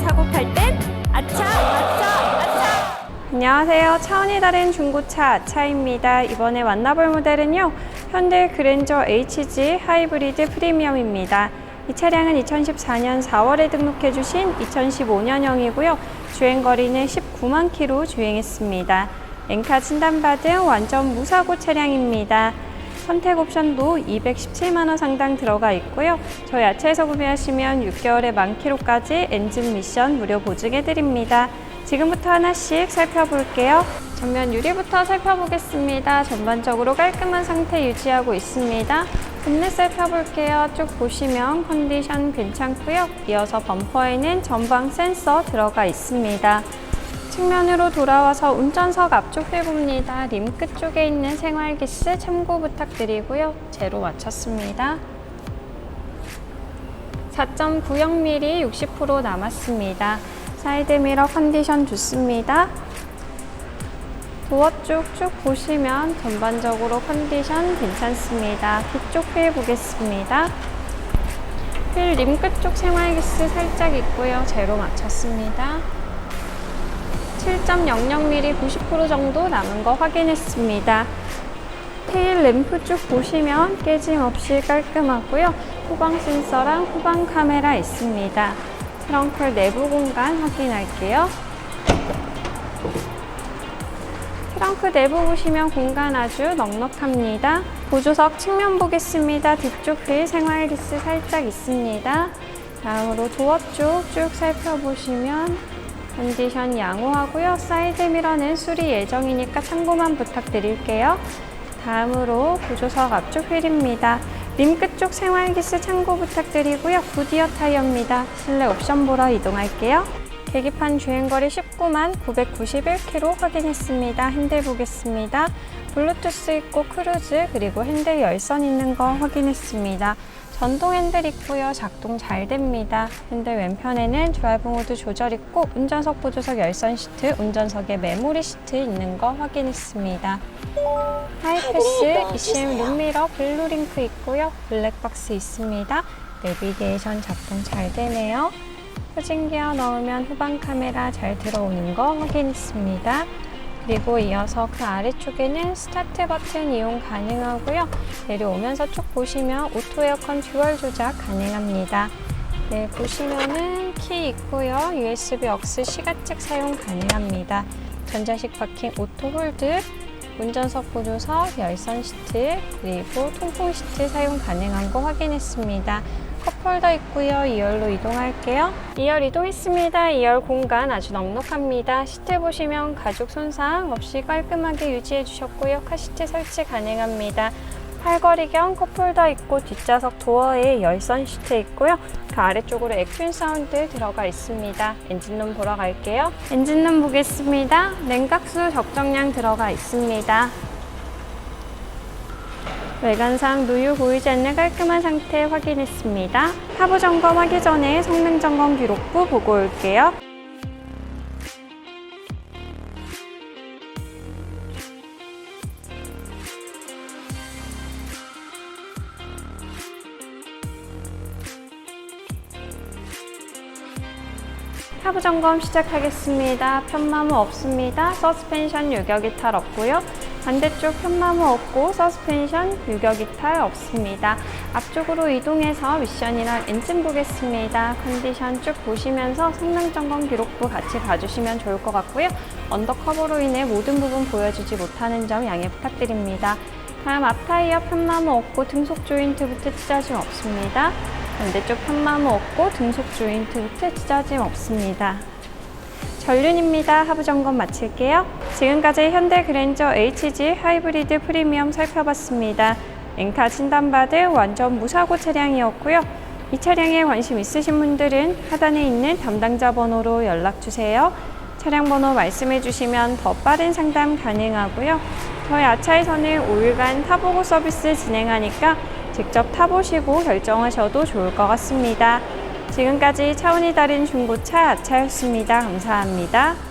사고 팔 땐 아차 아차 아차. 안녕하세요. 차원이 다른 중고차 아차입니다. 이번에 만나볼 모델은요 현대 그랜저 HG 하이브리드 프리미엄입니다. 이 차량은 2014년 4월에 등록해 주신 2015년형이고요. 주행거리는 19만 키로 주행했습니다. 엔카 진단받은 완전 무사고 차량입니다. 선택 옵션도 217만 원 상당 들어가 있고요. 저희 야채에서 구매하시면 6개월의 만 킬로까지 엔진 미션 무료 보증해 드립니다. 지금부터 하나씩 살펴볼게요. 전면 유리부터 살펴보겠습니다. 전반적으로 깔끔한 상태 유지하고 있습니다. 본넷 살펴볼게요. 쭉 보시면 컨디션 괜찮고요. 이어서 범퍼에는 전방 센서 들어가 있습니다. 측면으로 돌아와서 운전석 앞쪽 휠봅니다. 림 끝 쪽에 있는 생활기스 참고 부탁드리고요. 제로 맞췄습니다. 4.90mm 60% 남았습니다. 사이드미러 컨디션 좋습니다. 도어 쪽 쭉 보시면 전반적으로 컨디션 괜찮습니다. 뒤쪽 휠 보겠습니다. 휠 림 끝 쪽 생활기스 살짝 있고요. 제로 맞췄습니다. 7.00mm 90% 정도 남은 거 확인했습니다. 테일 램프 쭉 보시면 깨짐 없이 깔끔하고요. 후방 센서랑 후방 카메라 있습니다. 트렁크 내부 공간 확인할게요. 트렁크 내부 보시면 공간 아주 넉넉합니다. 보조석 측면 보겠습니다. 뒤쪽 휠 생활기스 살짝 있습니다. 다음으로 도어 쪽 쭉 살펴보시면 컨디션 양호하고요. 사이드 미러는 수리 예정이니까 참고만 부탁드릴게요. 다음으로 보조석 앞쪽 휠입니다. 림 끝쪽 생활기스 참고 부탁드리고요. 구디어 타이어입니다. 실내 옵션 보러 이동할게요. 계기판 주행거리 19만 991km 확인했습니다. 핸들 보겠습니다. 블루투스 있고 크루즈 그리고 핸들 열선 있는 거 확인했습니다. 전동 핸들 있고요. 작동 잘 됩니다. 핸들 왼편에는 드라이브 모드 조절 있고 운전석 보조석 열선 시트, 운전석에 메모리 시트 있는 거 확인했습니다. 하이패스, ECM 룸미러, 블루링크 있고요. 블랙박스 있습니다. 내비게이션 작동 잘 되네요. 후진기어 넣으면 후방 카메라 잘 들어오는 거 확인했습니다. 그리고 이어서 그 아래쪽에는 스타트 버튼 이용 가능하고요. 내려오면서 쭉 보시면 오토 에어컨 듀얼 조작 가능합니다. 네, 보시면은 키 있고요. USB 억스 시가책 사용 가능합니다. 전자식 파킹 오토 홀드, 운전석 보조석, 열선 시트, 그리고 통풍 시트 사용 가능한 거 확인했습니다. 컵홀더 있고요. 2열로 이동할게요. 2열 이동했습니다. 2열 공간 아주 넉넉합니다. 시트 보시면 가죽 손상 없이 깔끔하게 유지해 주셨고요. 카시트 설치 가능합니다. 팔걸이경 컵홀더 있고 뒷좌석 도어에 열선 시트 있고요. 그 아래쪽으로 에큐인 사운드 들어가 있습니다. 엔진룸 보러 갈게요. 엔진룸 보겠습니다. 냉각수 적정량 들어가 있습니다. 외관상 누유 보이지 않는 깔끔한 상태 확인했습니다. 하부 점검하기 전에 성능 점검 기록부 보고 올게요. 하부 점검 시작하겠습니다. 편마모 없습니다. 서스펜션 유격 이 탈 없고요. 반대쪽 편마모 없고 서스펜션 유격 이탈 없습니다. 앞쪽으로 이동해서 미션이랑 엔진 보겠습니다. 컨디션 쭉 보시면서 성능 점검 기록부 같이 봐주시면 좋을 것 같고요. 언더커버로 인해 모든 부분 보여주지 못하는 점 양해 부탁드립니다. 다음 앞타이어 편마모 없고 등속 조인트부터 찢어짐 없습니다. 반대쪽 편마모 없고 등속 조인트부터 찢어짐 없습니다. 전륜입니다. 하부 점검 마칠게요. 지금까지 현대 그랜저 HG 하이브리드 프리미엄 살펴봤습니다. 엔카 진단받은 완전 무사고 차량이었고요. 이 차량에 관심 있으신 분들은 하단에 있는 담당자 번호로 연락 주세요. 차량 번호 말씀해 주시면 더 빠른 상담 가능하고요. 저희 아차에서는 5일간 타보고 서비스 진행하니까 직접 타보시고 결정하셔도 좋을 것 같습니다. 지금까지 차원이 다른 중고차 아차였습니다. 감사합니다.